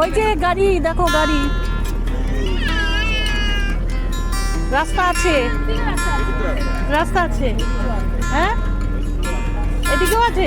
ওই যে গাড়ি দেখো গাড়ি। রাস্তা আছে। রাস্তা আছে। হ্যাঁ? এদিকেও আছে?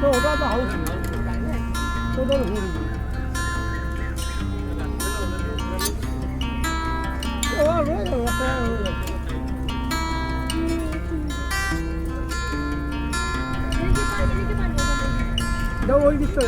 তো ওটা তো হাউস ওটা হয়ে যাও ওই দিকটা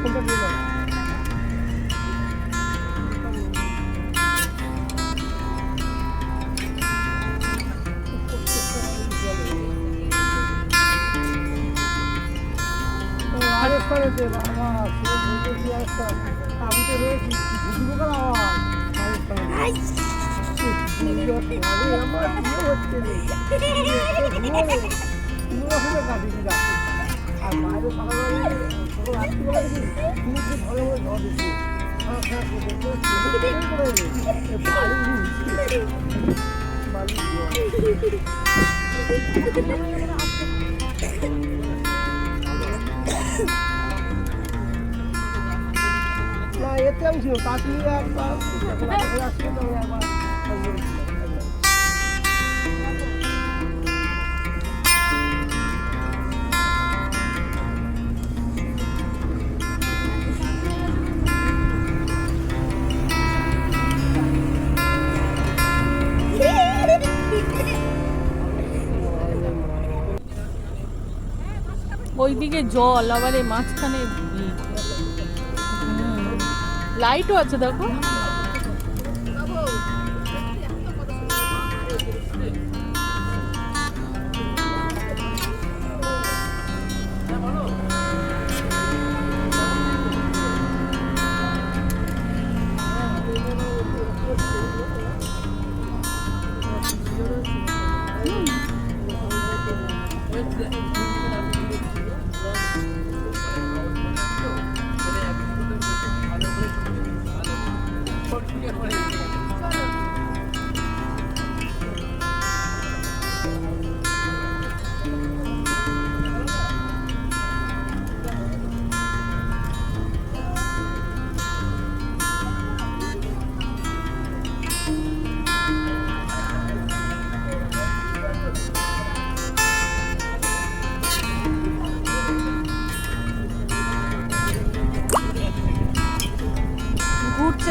ফোনটা দিয়ে দাও। রাজস্থানেতে বাবা সে একটা আমি তো রয়েছি, বুঝব আওয়াজ আমার বিয়ে হচ্ছে রে। হলে কাটি দিদা আর বাইরে সারা বাড়ি রাত্রিবেলা দেখি সমুদ্রে ঘরে ঘরে ঝড় দিচ্ছে খারাপ খারাপ করছে বাড়ি বাড়ি না এতে আমি ছিল কাশ্মীরে একবার আসছিল তো একবার ওইদিকে জল আবার এই মাঝখানে লাইটও আছে দেখো।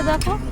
দেখো।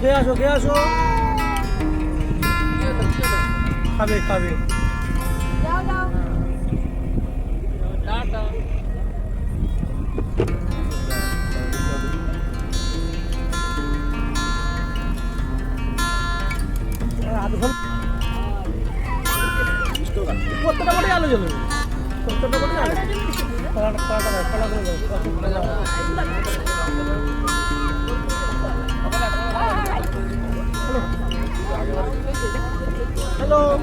খেয়ে আসো খেয়ে আসো? খাবে খাবে। প্রত্যেকটা করে আলো জ্বলবে? প্রত্যেকটা করে আলো? কলাটা কলাটা কলা করে Hello.